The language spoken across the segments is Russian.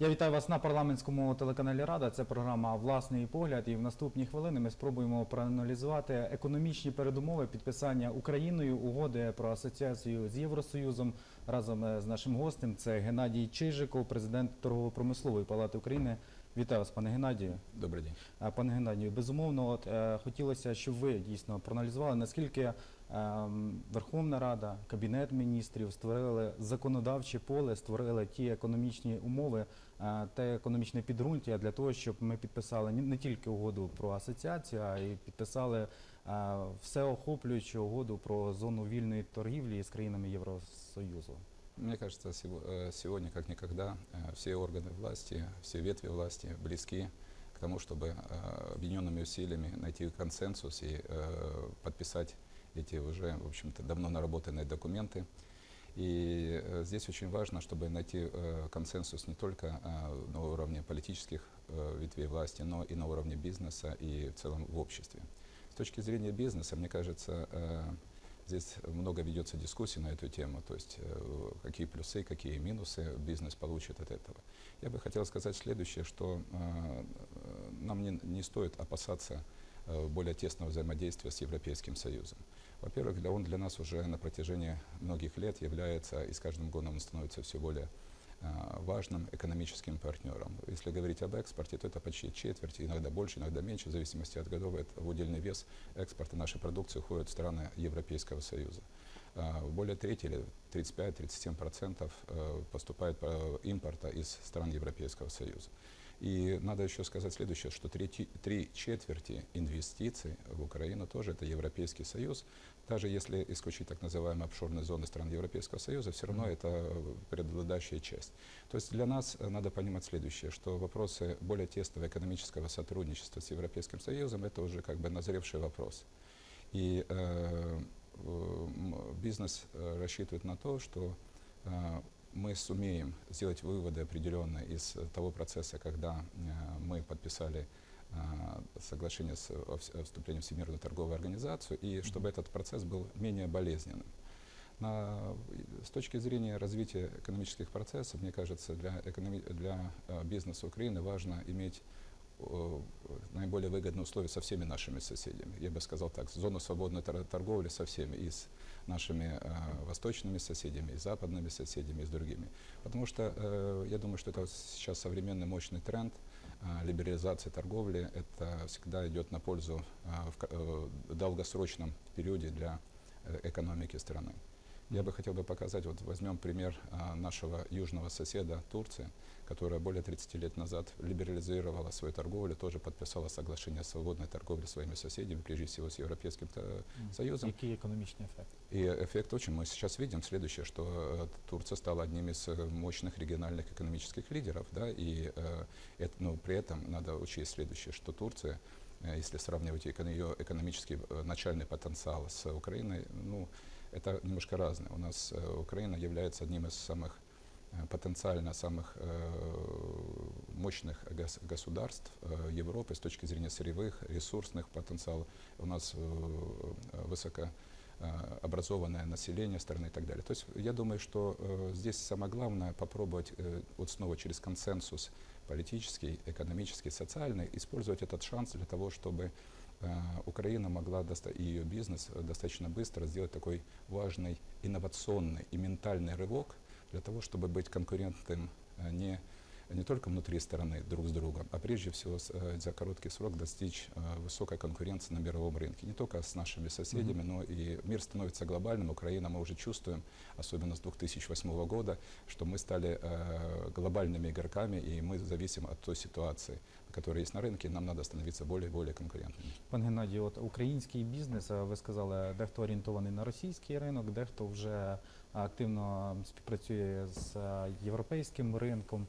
Я вітаю вас на парламентському телеканалі Рада. Це програма Власний погляд. І в наступні хвилини ми спробуємо проаналізувати економічні передумови підписання Україною угоди про асоціацію з Євросоюзом разом е, з нашим гостем. Це Геннадій Чижиков, президент торгово-промислової палати України. Вітаю вас, пане Геннадію. Добрый день. Е, Пане Геннадію, безумовно, от е, хотілося, щоб ви дійсно проаналізували, наскільки Верховна Рада, Кабінет міністрів створили законодавче поле, створили ті економічні умови, е, те економічне підґрунтя для того, щоб ми підписали ні- не тільки угоду про асоціацію, а й підписали е, всеохоплюючу угоду про зону вільної торгівлі з країнами Євросоюзу. Мне кажется, сего- э, сегодня, как никогда, э, все органы власти, все ветви власти близки к тому, чтобы э, объединенными усилиями найти консенсус и э, подписать эти уже, в общем-то, давно наработанные документы. И э, здесь очень важно, чтобы найти э, консенсус не только э, на уровне политических ветвей власти, но и на уровне бизнеса и в целом в обществе. С точки зрения бизнеса, мне кажется, Здесь много ведется дискуссий на эту тему, то есть какие плюсы, какие минусы бизнес получит от этого. Я бы хотел сказать следующее, что нам не, не стоит опасаться более тесного взаимодействия с Европейским Союзом. Во-первых, он для нас уже на протяжении многих лет является, и с каждым годом он становится все более э, важным экономическим партнером. Если говорить об экспорте, то это почти четверть, иногда больше, иногда меньше, в зависимости от годов. Это в удельный вес экспорта нашей продукции уходит в страны Европейского Союза. А, Более трети или 35-37% э, поступает э, импорта из стран Европейского Союза. И надо еще сказать следующее, что трети- три четверти инвестиций в Украину тоже это Европейский Союз. Даже если исключить так называемые обшорные зоны стран Европейского Союза, все равно это преобладающая часть. То есть для нас надо понимать следующее, что вопросы более тесного экономического сотрудничества с Европейским Союзом это уже как бы назревший вопрос. И э, бизнес э, рассчитывает на то, что э, мы сумеем сделать выводы определенные из э, того процесса, когда э, мы подписали э, соглашение с, о вс- о вступлении в Всемирную торговую организацию, и чтобы этот процесс был менее болезненным. На- с точки зрения развития экономических процессов, мне кажется, для, экономи- для бизнеса Украины важно иметь наиболее выгодные условия со всеми нашими соседями. Я бы сказал так, зону свободной тор- торговли со всеми, и с нашими э, восточными соседями, и западными соседями, и с другими. Потому что э, я думаю, что это сейчас современный мощный тренд э, либерализации торговли. Это всегда идет на пользу э, в э, долгосрочном периоде для э, экономики страны. Я бы хотел бы показать, вот возьмем пример а, нашего южного соседа Турции, которая более 30 лет назад либерализировала свою торговлю, тоже подписала соглашение о свободной торговле своими соседями, прежде всего с Европейским э, Союзом. Який економічний ефект? И эффект очень, мы сейчас видим следующее, что э, Турция стала одним из э, мощных региональных экономических лидеров, да, и э, это, ну, при этом надо учесть следующее, что Турция, если сравнивать ее экономический начальный потенциал с Украиной, ну, это немножко разное. У нас э, Украина является одним из самых э, потенциально самых э, мощных гос- государств Европы с точки зрения сырьевых, ресурсных потенциалов. У нас высоко образованное население страны и так далее. То есть я думаю, что э, здесь самое главное попробовать э, вот снова через консенсус политический, экономический, социальный использовать этот шанс для того, чтобы Украина могла и ее бизнес э, достаточно быстро сделать такой важный инновационный и ментальный рывок для того, чтобы быть конкурентным э, не не только внутри страны друг с другом, а прежде всего с- э, за короткий срок достичь э, высокой конкуренции на мировом рынке. Не только с нашими соседями, но и мир становится глобальным. Украина мы уже чувствуем, особенно с 2008 года, что мы стали э, глобальными игроками, и мы зависим от той ситуации, которая есть на рынке, и нам надо становиться более и более конкурентными. Пан Геннадій, от український бізнес, а ви сказали, дехто орієнтований на російський ринок, дехто вже активно співпрацює з е, європейським ринком.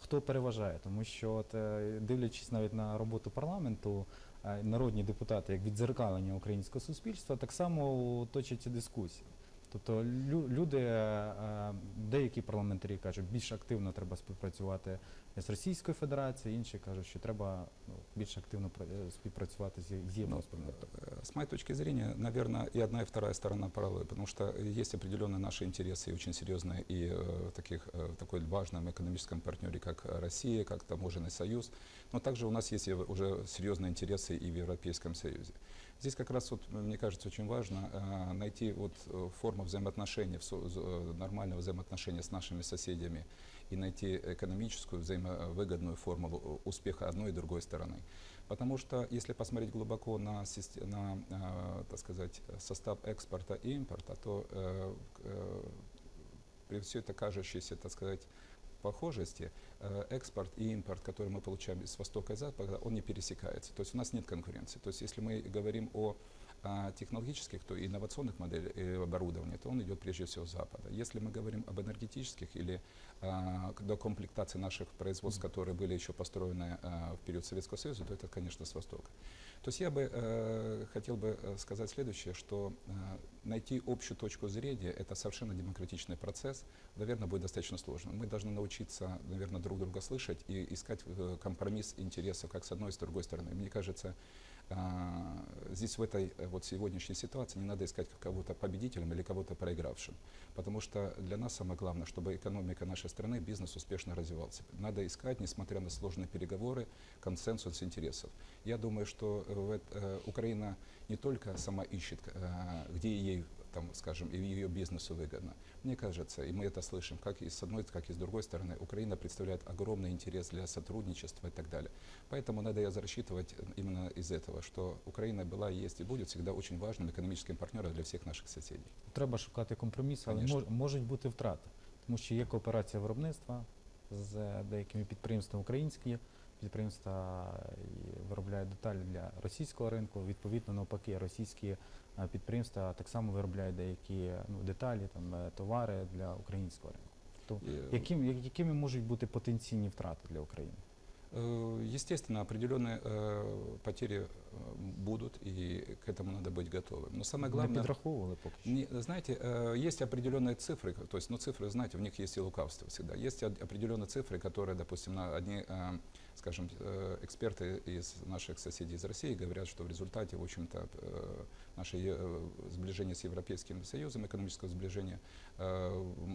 Хто переважає? Тому що, от, е, дивлячись навіть на роботу парламенту, е, народні депутати, як відзеркалення українського суспільства, так само точаться дискусії. Тобто лю- люди, е, деякі парламентарі кажуть, більш активно треба співпрацювати з Російською Федерацією, інші кажуть, що треба ну, більш активно пра- е, співпрацювати з, з Ну, євроспільнотою. э, С моей точки зрения, наверное, и одна, и вторая сторона параллели, потому что есть определенные наши интересы и очень серьезные и э, в таких, э, в такой важном экономическом партнере, как э, Россия, как Таможенный союз, но также у нас есть и уже серьезные интересы и в Европейском Союзе. Здесь как раз, вот, мне кажется, очень важно э, найти вот, э, форму взаимоотношений, э, нормального взаимоотношения с нашими соседями и найти экономическую взаимовыгодную формулу успеха одной и другой стороны. Потому что если посмотреть глубоко на, на так сказать, состав экспорта и импорта, то при все это кажущейся, так сказать, похожести, экспорт и импорт, который мы получаем с востока и запада, он не пересекается. То есть у нас нет конкуренции. То есть если мы говорим о а, технологических, то инновационных моделях и оборудования, то он идет прежде всего с Запада. Если мы говорим об энергетических или а, к- докомплектации наших производств, которые были еще построены а, в период Советского Союза, то это, конечно, с Востока. То есть я бы э, хотел бы э, сказать следующее, что э, найти общую точку зрения – это совершенно демократичный процесс, наверное, будет достаточно сложно. Мы должны научиться, наверное, друг друга слышать и искать э, компромисс интересов как с одной с другой стороны. Мне кажется, а, здесь в этой э, вот сегодняшней ситуации не надо искать кого-то победителем или кого-то проигравшим, потому что для нас самое главное, чтобы экономика нашей страны, бизнес успешно развивался. Надо искать, несмотря на сложные переговоры, консенсус интересов. Я думаю, что э, Украина не только сама ищет, где ей там, скажем, и ее бизнесу выгодно. Мне кажется, и мы это слышим, как и с одной, как и с другой стороны, Украина представляет огромный интерес для сотрудничества и так далее. Поэтому надо я рассчитывать именно из этого, что Украина была, есть и будет всегда очень важным экономическим партнером для всех наших соседей. Треба шукати компроміс, але Конечно. мож, можуть бути втрати, тому що є кооперація виробництва з деякими підприємствами українські. Підприємства і виробляють деталі для російського ринку. Відповідно, навпаки, російські е, підприємства так само виробляють деякі ну, деталі, там е, товари для українського ринку. Тобто, И, яким, я- якими можуть бути потенційні втрати для України? э, Естественно, определенные э, потери э, будут, и к этому надо быть готовым. Но самое Не главное, підраховували поки що. Не, знаете, э, есть определенные цифры, то есть, ну, цифры, знаете, в них есть и лукавство всегда. Есть определенные цифры, которые, допустим, на одни, э, скажем, э, эксперты из наших соседей из России говорят, что в результате, в общем-то, э, наше э, сближение с Европейским Союзом, экономического сближения, э,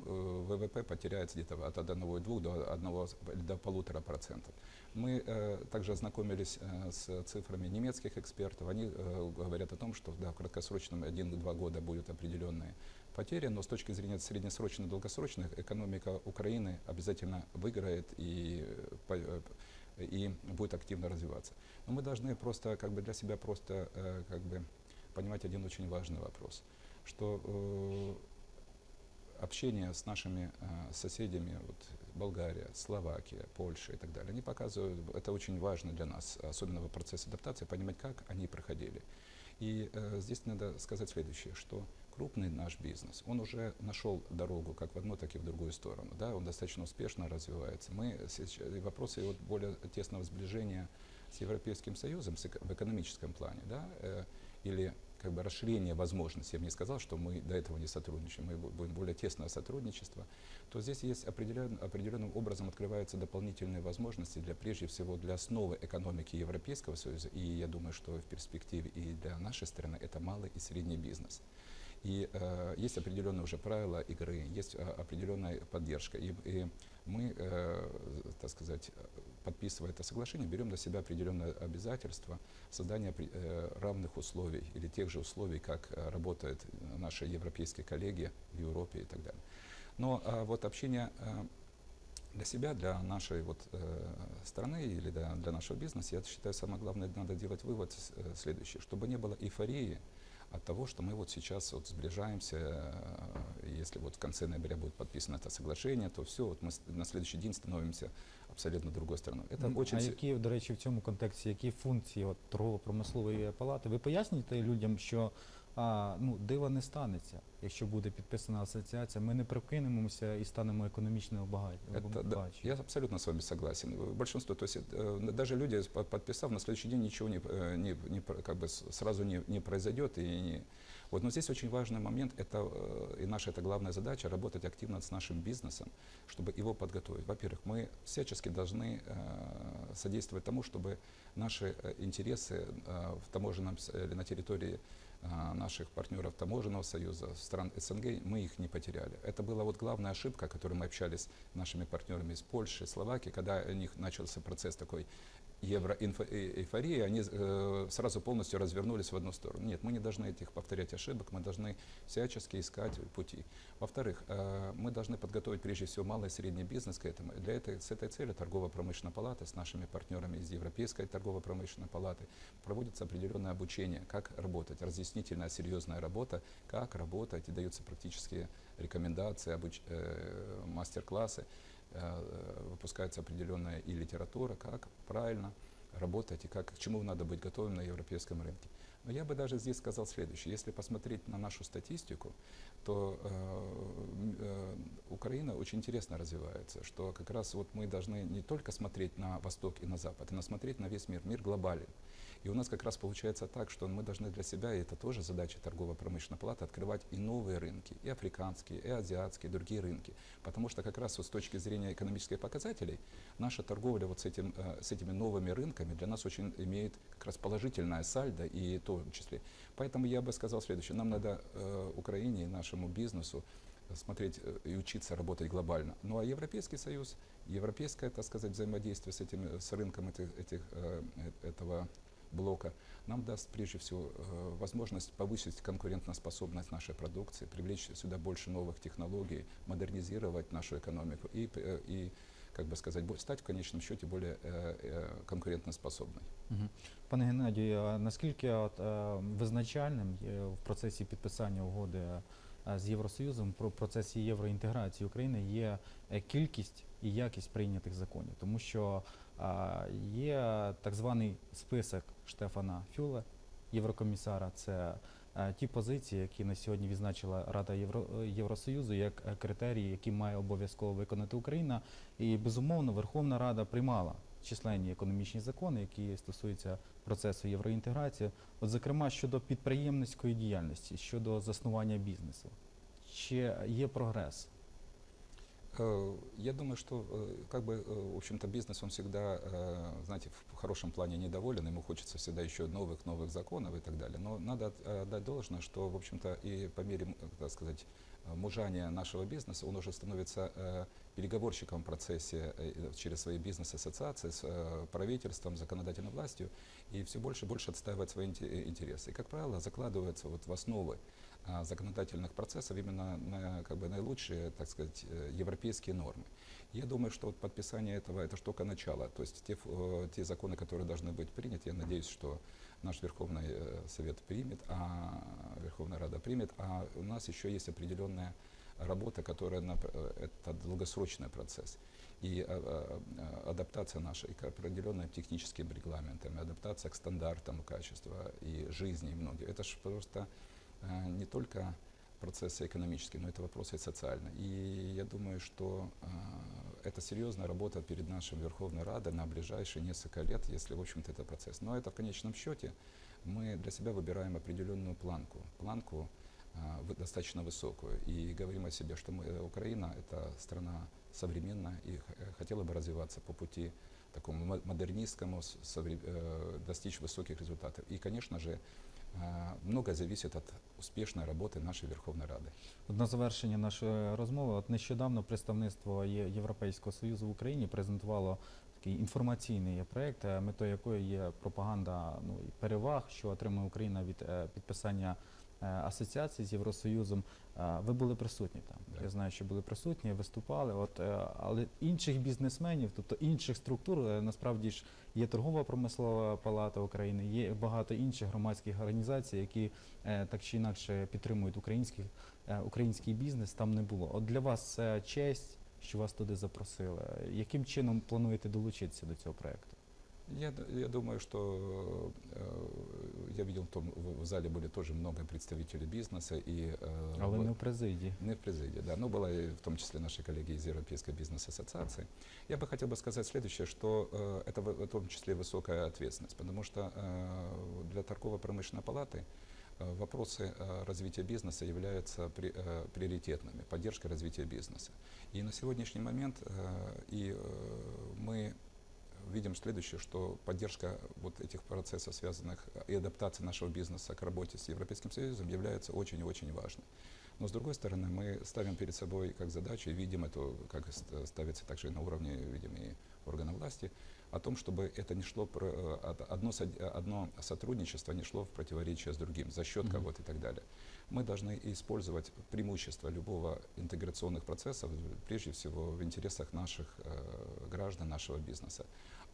э, ВВП потеряется где-то от 1,2 до 1 до полутора процентов. Мы э, также ознакомились э, с цифрами немецких экспертов. Они э, говорят о том, что да, в краткосрочном 1-2 года будут определенные потери, но с точки зрения среднесрочных и долгосрочных экономика Украины обязательно выиграет и, э, э, и будет активно развиваться. Но мы должны просто как бы для себя просто э, как бы понимать один очень важный вопрос, что э, общение с нашими э, соседями, вот, Болгария, Словакия, Польша и так далее, они показывают, это очень важно для нас, особенно в процессе адаптации, понимать, как они проходили. И э, здесь надо сказать следующее, что крупный наш бизнес, он уже нашел дорогу как в одну, так и в другую сторону. Да? Он достаточно успешно развивается. Мы сейчас, вопросы вот более тесного сближения с Европейским Союзом в экономическом плане, да, э, или как бы расширение возможностей, я бы не сказал, что мы до этого не сотрудничаем, мы бу- будем более тесное сотрудничество, то здесь есть определен, определенным образом открываются дополнительные возможности для, прежде всего, для основы экономики Европейского Союза, и я думаю, что в перспективе и для нашей страны это малый и средний бизнес. И э, есть определенные уже правила игры, есть э, определенная поддержка. И, и мы, э, так сказать, подписывая это соглашение, берем на себя определенное обязательство создания э, равных условий или тех же условий, как э, работают наши европейские коллеги в Европе и так далее. Но э, вот общение э, для себя, для нашей вот, э, страны или для, для нашего бизнеса, я считаю, самое главное, надо делать вывод э, следующий, чтобы не было эйфории от того, что мы вот сейчас вот сближаемся, э, и если вот в конце ноября будет подписано это соглашение, то все, вот мы с- на следующий день становимся абсолютно другой стороной. Это М, очень... А се- які, до речі, в цьому контексті, які функції от, торгово-промислової палати? Ви пояснюєте людям, що а, ну, дива не станеться. якщо буде підписана асоціація, ми не прокинемося і станемо економічно багаті. Это, да, багатші. я абсолютно с вами согласен. Э, Большинство, то есть э, даже люди, по- подписав, на следующий день ничего не, э, не, не про- как бы с- сразу не, не произойдет. И не, вот, но здесь очень важный момент, это э, и наша это главная задача, работать активно с нашим бизнесом, чтобы его подготовить. Во-первых, мы всячески должны э, содействовать тому, чтобы наши э, интересы э, в таможенном с- или на территории э, наших партнеров таможенного союза, стран СНГ, мы их не потеряли. Это была вот главная ошибка, о которой мы общались с нашими партнерами из Польши, Словакии, когда у них начался процесс такой евроэйфории, они э, сразу полностью развернулись в одну сторону. Нет, мы не должны этих повторять ошибок, мы должны всячески искать пути. Во-вторых, э, мы должны подготовить прежде всего малый и средний бизнес к этому. Для этой, с этой целью торгово-промышленная палата с нашими партнерами из Европейской торгово-промышленной палаты проводится определенное обучение, как работать, разъяснительная серьезная работа, как работать, и даются практические рекомендации, обуч- э, мастер-классы, э, выпускается определенная и литература, как правильно работать и как, к чему надо быть готовым на европейском рынке. Но я бы даже здесь сказал следующее. Если посмотреть на нашу статистику, то э, э, Украина очень интересно развивается, что как раз вот мы должны не только смотреть на восток и на запад, но смотреть на весь мир. Мир глобален. И у нас как раз получается так, что мы должны для себя, и это тоже задача торгово-промышленной палаты, открывать и новые рынки, и африканские, и азиатские, и другие рынки. Потому что как раз вот с точки зрения экономических показателей, наша торговля вот с, этим, э, с этими новыми рынками для нас очень имеет как раз положительное сальдо, и в числе. Поэтому я бы сказал следующее. Нам надо э, Украине и нашему бизнесу смотреть э, и учиться работать глобально. Ну а Европейский Союз, европейское, так сказать, взаимодействие с, этим, с рынком этих, этих, э, э, этого блока нам даст прежде всего э, возможность повысить конкурентоспособность нашей продукции, привлечь сюда больше новых технологий, модернизировать нашу экономику и, э, и как бы сказать, бо- стать в конечном счете более э, э, конкурентоспособной. Мгм. Пане Геннадію, а наскільки от, е, визначальним є в процесі підписання угоди е, з Євросоюзом про процесі євроінтеграції України є е, кількість і якість прийнятих законів, тому що е, є так званий список Штефана Фюле, єврокомісара. Це е, ті позиції, які на сьогодні відзначила Рада Євро, е, Євросоюзу як е, критерії, які має обов'язково виконати Україна. І безумовно Верховна Рада приймала численні економічні закони, які стосуються процесу євроінтеграції, от зокрема щодо підприємницької діяльності, щодо заснування бізнесу. Чи є прогрес? Э, Я думаю, что э, как бы, э, в общем-то, бизнес, он всегда, знаете, в хорошем плане недоволен, ему хочется всегда еще новых-новых законов и так далее. Но надо от- отдать должное, что, в общем-то, и по мере, так сказать, мужания нашего бизнеса, он уже становится переговорщиком в процессе через свои бизнес-ассоциации с правительством, законодательной властью, и все больше и больше отстаивает свои инте- интересы. И, как правило, закладывается вот в основы законодательных процессов именно на, как бы наилучшие, так сказать, э, европейские нормы. Я думаю, что вот подписание этого это только начало. То есть те, э, те законы, которые должны быть приняты, я надеюсь, что наш Верховный э, Совет примет, а Верховная Рада примет, а у нас еще есть определенная работа, которая на, это долгосрочный процесс. И адаптация наша к определенным техническим регламентам, адаптация к стандартам качества и жизни многих. Это же просто не только процессы экономические, но это вопросы и социальные. И я думаю, что э, это серьезная работа перед нашей Верховной Радой на ближайшие несколько лет, если, в общем-то, это процесс. Но это в конечном счете мы для себя выбираем определенную планку, планку э, достаточно высокую, и говорим о себе, что мы, э, Украина – это страна современная и х- э, хотела бы развиваться по пути такому мо- модернистскому, с- совре- э, достичь высоких результатов. И, конечно же, э, многое зависит от успешной работы нашей Верховной Рады. От на завершення нашої розмови, от нещодавно представництво Є- Європейського Союзу в Україні презентувало такий інформаційний проєкт, е, метою якої є пропаганда ну, і переваг, що отримує Україна від е, підписання е, асоціації з Євросоюзом. Е, Ви були присутні там. Да. Я знаю, що були присутні, виступали. От, е, але інших бізнесменів, тобто інших структур, е, насправді ж є торгова промислова палата України, є багато інших громадських організацій, які е, так чи інакше підтримують українських е, український бізнес там не було. От для вас це честь, що вас туди запросили. Яким чином плануєте долучитися до цього проекту? Я, я думаю, что э, я видел, в, том, в, зале были тоже много представителей бизнеса и э, Але в- не в президії. не в президии, да. Но была и в том числе наши коллеги из Европейской бизнес-ассоциации. Я бы хотел бы сказать следующее, что э, это в, том числе высокая ответственность, потому что для торгово-промышленной палаты вопросы развития бизнеса являются при- приоритетными, поддержка развития бизнеса. И на сегодняшний момент и мы видим следующее, что поддержка вот этих процессов, связанных и адаптация нашего бизнеса к работе с Европейским Союзом является очень и очень важной. Но с другой стороны, мы ставим перед собой как задачу, и видим это, как ставится также и на уровне, видим, и органов власти, о том, чтобы это не шло, э, од- одно, э, одно сотрудничество не шло в противоречие с другим, за счет Мгм. кого-то и так далее. Мы должны использовать преимущества любого интеграционных процессов, прежде всего в интересах наших э, граждан, нашего бизнеса.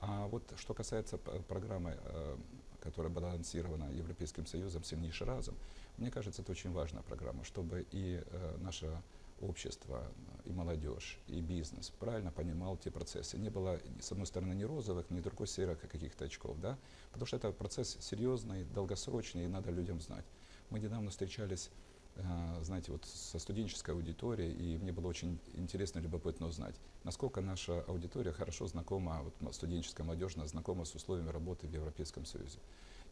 А вот что касается программы, э, которая была анонсирована Европейским Союзом «Сильнейший разум», мне кажется, это очень важная программа, чтобы и э, наше общество, э, и молодежь, и бизнес правильно понимал те процессы. Не было, с одной стороны, ни розовых, ни другой серых каких-то очков, да? Потому что это процесс серьезный, долгосрочный, и надо людям знать. Мы недавно встречались, э, знаете, вот со студенческой аудиторией, и мне было очень интересно и любопытно узнать, насколько наша аудитория хорошо знакома, вот студенческая молодежная знакома с условиями работы в Европейском Союзе.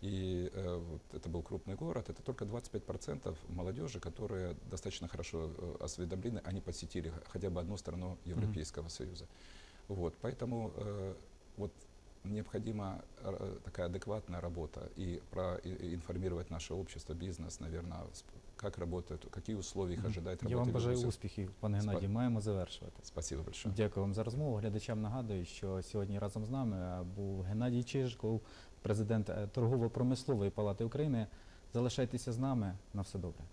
И э, вот это был крупный город, это только 25% молодежи, которые достаточно хорошо э, осведомлены, они посетили х- хотя бы одну страну Европейского Союза. Вот, поэтому э, вот необходима э, такая адекватная работа и про и- и информировать наше общество, бизнес, наверное, как работают, какие условия их Мгм. ожидает Я работа. вам в бажаю Беларуси. успіхів, пане Спа- Геннадію. Маємо завершувати. Спасибо большое. Дякую вам за розмову. Глядачам нагадую, що сьогодні разом з нами е, був Геннадій Чижиков, президент торгово-промислової палати України. Залишайтеся з нами на все добре.